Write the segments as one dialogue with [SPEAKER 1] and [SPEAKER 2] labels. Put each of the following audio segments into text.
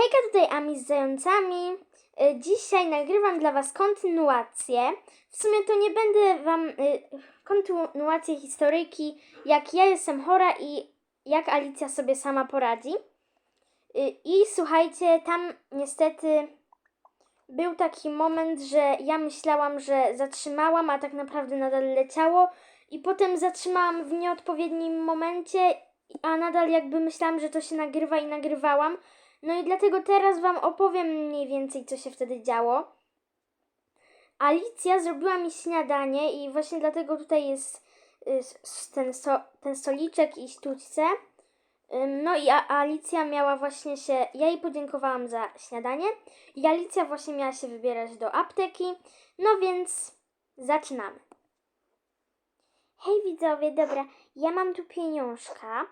[SPEAKER 1] Hejka, tutaj Ami z zającami. Y, Dzisiaj nagrywam dla Was kontynuację. W sumie to nie będę Wam y, kontynuację historyjki, jak ja jestem chora i jak Alicja sobie sama poradzi. Y, I słuchajcie, tam niestety był taki moment, że ja myślałam, że zatrzymałam, a tak naprawdę nadal leciało. I potem zatrzymałam w nieodpowiednim momencie, a nadal jakby myślałam, że to się nagrywa i nagrywałam. No i dlatego teraz Wam opowiem mniej więcej, co się wtedy działo. Alicja zrobiła mi śniadanie i właśnie dlatego tutaj jest ten, so, ten stoliczek i sztućce. No i Alicja miała właśnie się, ja jej podziękowałam za śniadanie i Alicja właśnie miała się wybierać do apteki. No więc zaczynamy. Hej widzowie, dobra, ja mam tu pieniążka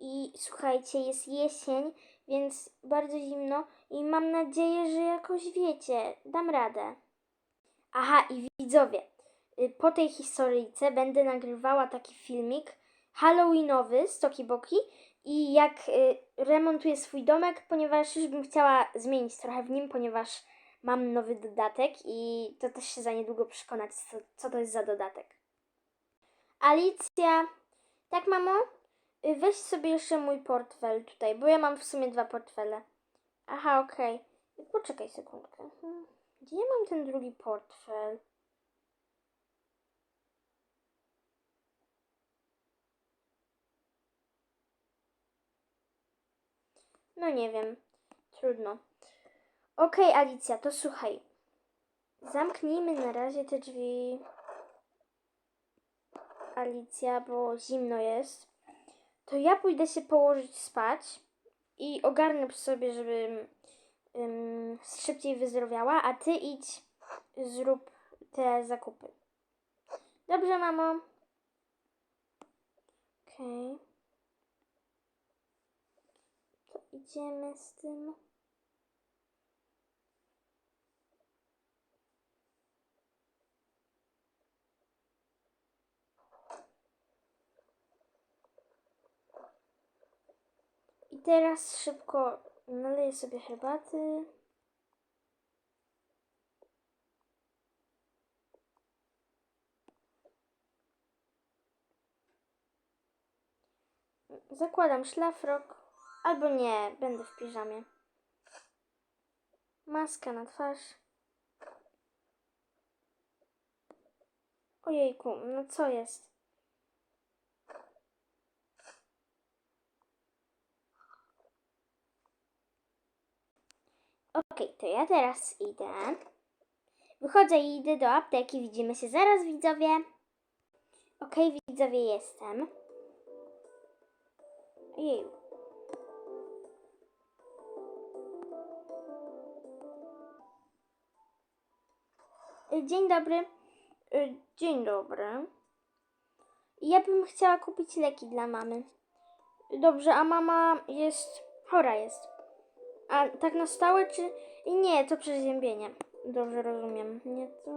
[SPEAKER 1] i słuchajcie, jest jesień, więc bardzo zimno i mam nadzieję, że jakoś wiecie, dam radę. Aha, i widzowie, y, po tej historyjce będę nagrywała taki filmik halloweenowy z Toki Boki i jak y, remontuję swój domek, ponieważ już bym chciała zmienić trochę w nim, ponieważ mam nowy dodatek i to też się za niedługo przekonać, co, co to jest za dodatek. Alicja, tak mamo? Y, Weź sobie jeszcze mój portfel tutaj, bo ja mam w sumie dwa portfele. Aha, okej. Poczekaj sekundkę. Hmm, Gdzie ja mam ten drugi portfel? No nie wiem. Trudno. Okej, Alicja, to słuchaj. Zamknijmy na razie te drzwi. Alicja, bo zimno jest. To ja pójdę się położyć spać i ogarnę sobie, żebym ym, szybciej wyzdrowiała, a ty idź, zrób te zakupy. Dobrze, mamo? Okej. To idziemy z tym. I teraz szybko naleję sobie herbaty. Zakładam szlafrok. Albo nie, będę w piżamie. Maska na twarz. Ojejku, no co jest? Okej, to ja teraz idę. Wychodzę i idę do apteki. Widzimy się zaraz, widzowie. Okej, widzowie, jestem. Ojeju. Dzień dobry. Y, Dzień dobry. Ja bym chciała kupić leki dla mamy. Dobrze, a mama jest chora jest. A tak na stałe czy nie, to przeziębienie. Dobrze rozumiem. Nie to.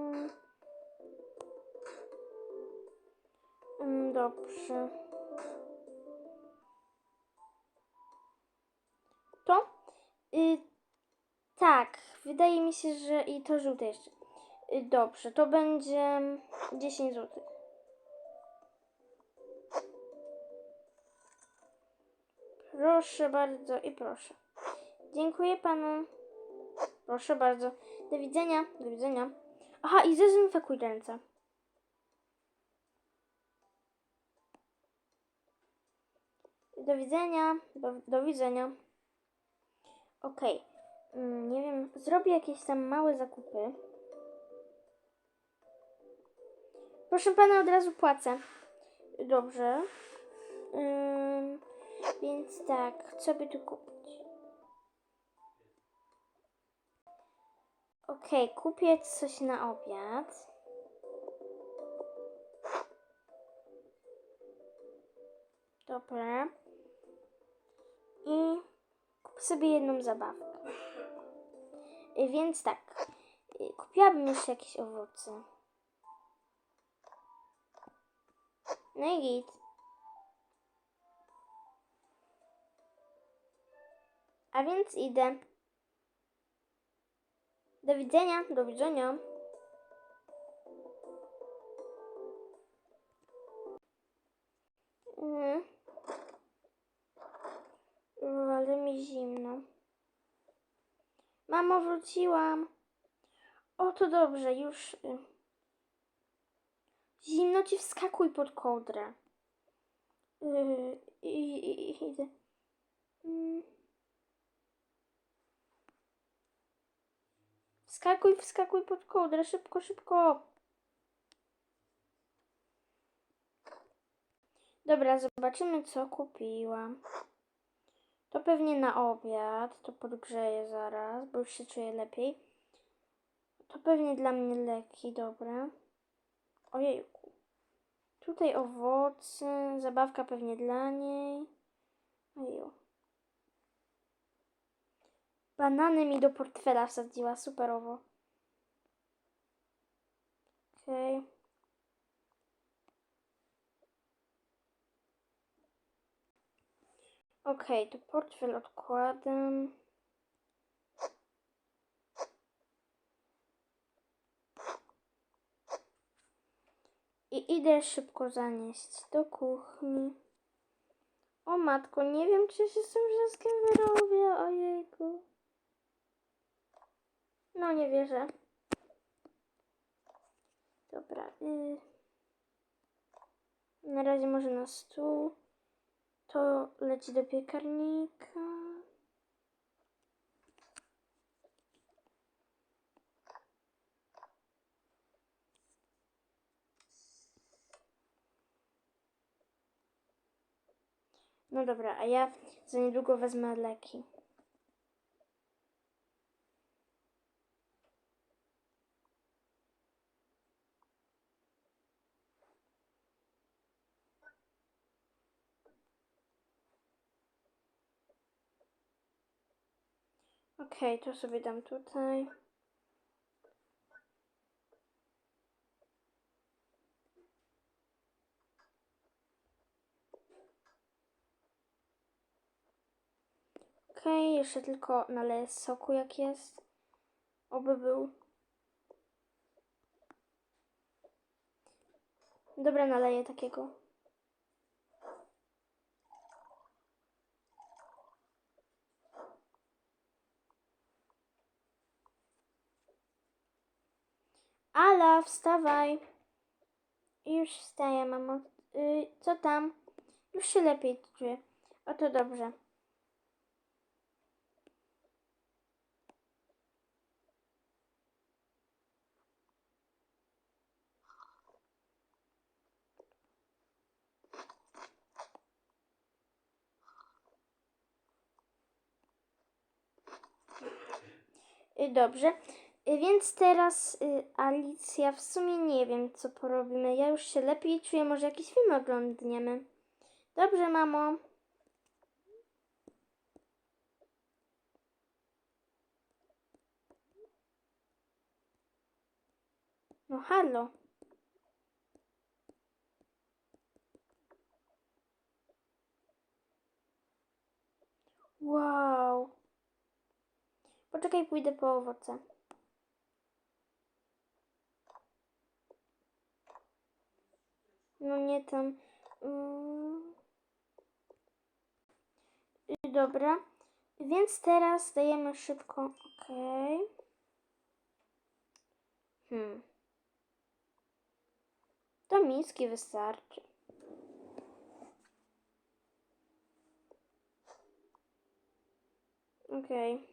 [SPEAKER 1] Mm, Dobrze. To? Y, tak, wydaje mi się, że i to żółte jeszcze. Y, dobrze, to będzie 10 zł. Proszę bardzo i proszę. Dziękuję panu. Proszę bardzo. Do widzenia. Do widzenia. Aha, i zdezynfekuj ręce. Do widzenia. Do, do widzenia. Okej. Mm, Nie wiem, zrobię jakieś tam małe zakupy. Proszę pana, od razu płacę. Dobrze. Ym, więc tak, co by tu kupić? Okej, kupię coś na obiad. Dobra. I kupię sobie jedną zabawkę. Y, Więc tak, y, kupiłabym jeszcze jakieś owoce. No i git. A więc idę. Do widzenia, do widzenia. Mm. Ale mi zimno. Mamo, wróciłam. O, to dobrze, już. y. Zimno ci wskakuj pod kołdrę. Yy. Wskakuj, wskakuj pod kołdrę, szybko, szybko. Dobra, zobaczymy co kupiłam. To pewnie na obiad, to podgrzeję zaraz, bo już się czuję lepiej. To pewnie dla mnie leki, dobre. Ojejku. Tutaj owoce, zabawka pewnie dla niej. Ojeju. Banany mi do portfela wsadziła, superowo. Okej. Okej, to portfel odkładam. I idę szybko zanieść do kuchni. O matko, nie wiem czy się z tym wszystkim wyrobię, ojejku. No nie wierzę. Dobra. Y... Na razie może na stół. To leci do piekarnika. No dobra, a ja za niedługo wezmę leki. Okej, to sobie dam tutaj. Okej, jeszcze tylko naleję soku jak jest. Oby był. Dobra, naleję takiego. Ala, wstawaj. Już wstaję, mamo. Y, co tam? Już się lepiej czuję. O to dobrze. Y, Dobrze. Więc teraz y, Alicja, w sumie nie wiem, co porobimy. Ja już się lepiej czuję, może jakiś film oglądniemy. Dobrze, mamo. No halo. Wow. Poczekaj, pójdę po owoce. No nie tam. Mm. Y, Dobra. Więc teraz dajemy szybko. Okej. Hmm. Do miski wystarczy. Okej. Dobra,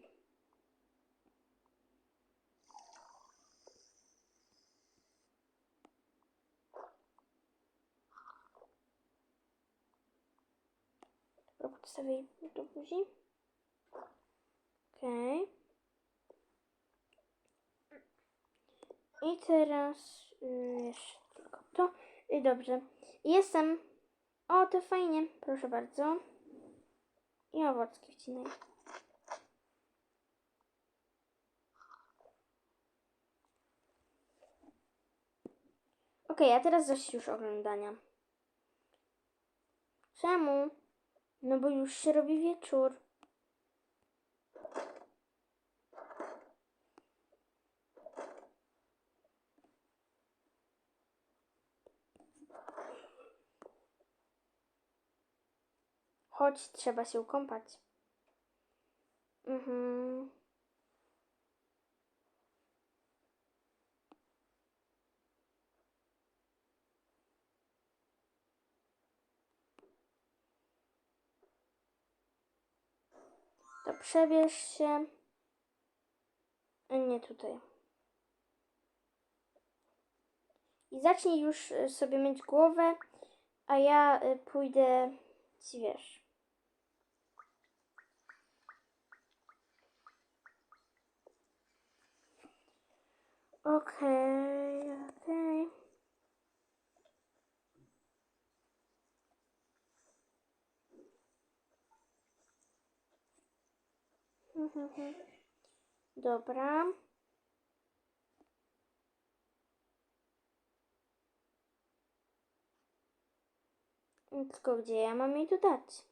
[SPEAKER 1] podstawię do buzi. Okej. I teraz y, jeszcze tylko to. I dobrze. Jestem. O, to fajnie. Proszę bardzo. I owocki wcinaj. Okej, a teraz dość już oglądania. Czemu? No bo już się robi wieczór. Chodź, trzeba się ukąpać. Mhm. Przebierz się. E, Nie tutaj. I zacznij już e, sobie myć głowę, a ja e, pójdę wiesz. Okej, okej. Mhm. Dobra. Tylko gdzie ja mam jej tu dać?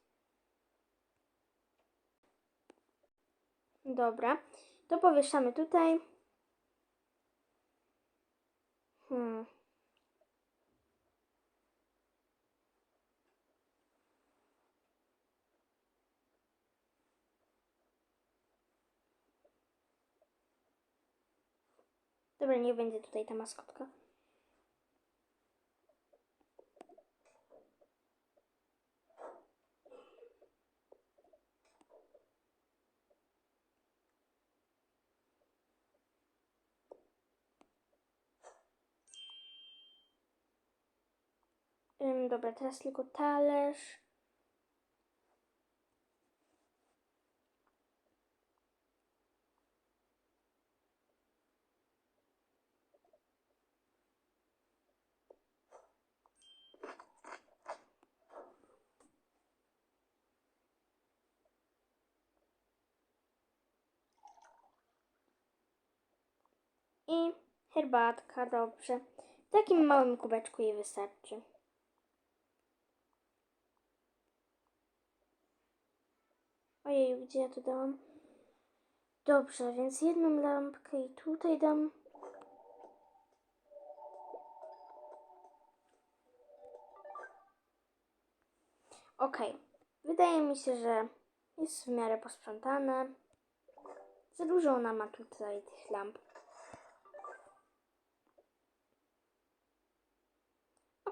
[SPEAKER 1] Dobra. To powieszamy tutaj. Hmm. Dobra, nie będzie tutaj ta maskotka. Dobra, teraz tylko talerz. I herbatka, dobrze. W takim małym kubeczku jej wystarczy. Ojej, gdzie ja to dałam? Dobrze, więc jedną lampkę i tutaj dam. Okej, wydaje mi się, że jest w miarę posprzątane. Za dużo ona ma tutaj tych lamp.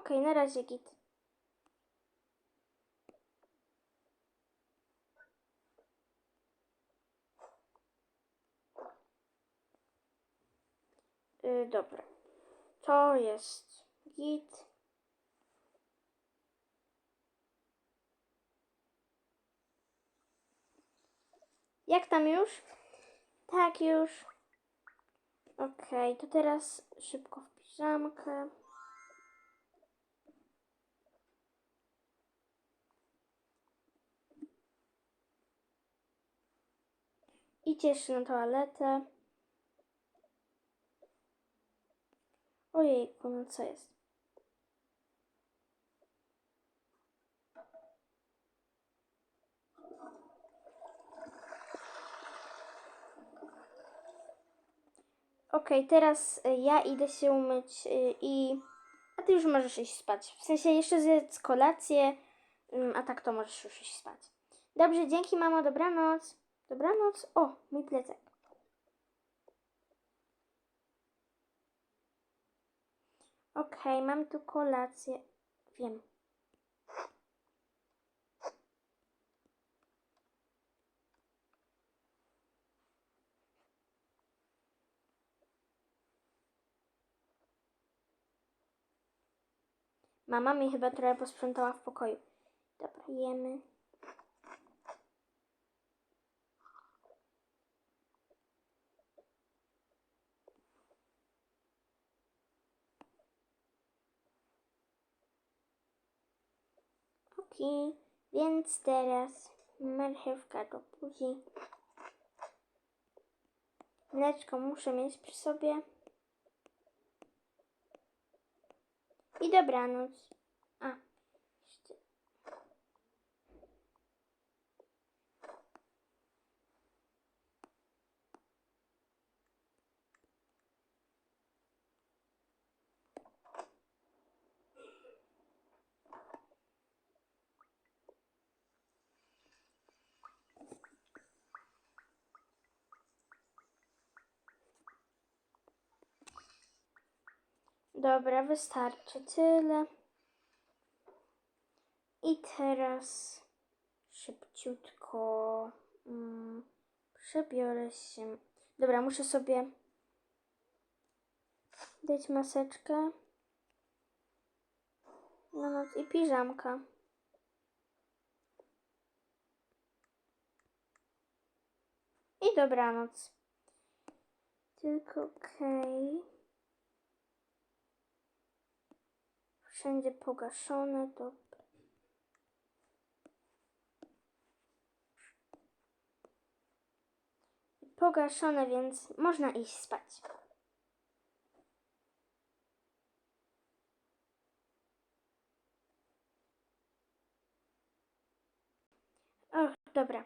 [SPEAKER 1] Okej, na razie git. Yy, dobra. To jest git. Jak tam już? Tak, już. Okej, to teraz szybko w piżamkę. Idziesz na toaletę. Ojejku, no co jest? Okej, teraz y, ja idę się umyć y, i... A ty już możesz iść spać. W sensie jeszcze zjedz kolację, a tak to możesz już iść spać. Dobrze, dzięki mamo, dobranoc. Dobranoc. O, mój plecak. Okej, mam tu kolację. Wiem. Mama mi chyba trochę posprzątała w pokoju. Dobra, jemy. Okej, więc teraz marchewka do buzi. Mleczko muszę mieć przy sobie. I dobranoc. A, jeszcze. Dobra, wystarczy tyle. I teraz szybciutko mm, przebiorę się. Dobra, muszę sobie dać maseczkę na noc i piżamka. I dobranoc. Tylko okej. Wszędzie pogaszone, dobra. Pogaszone, więc można iść spać. Och, dobra.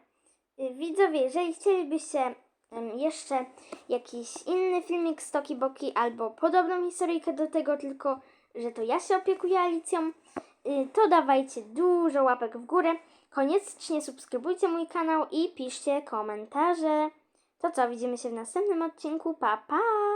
[SPEAKER 1] Y, Widzowie, jeżeli chcielibyście jeszcze jakiś inny filmik z Toki Boki albo podobną historyjkę do tego, tylko że to ja się opiekuję Alicją, y, to dawajcie dużo łapek w górę. Koniecznie subskrybujcie mój kanał i piszcie komentarze. To co, widzimy się w następnym odcinku. Pa, pa!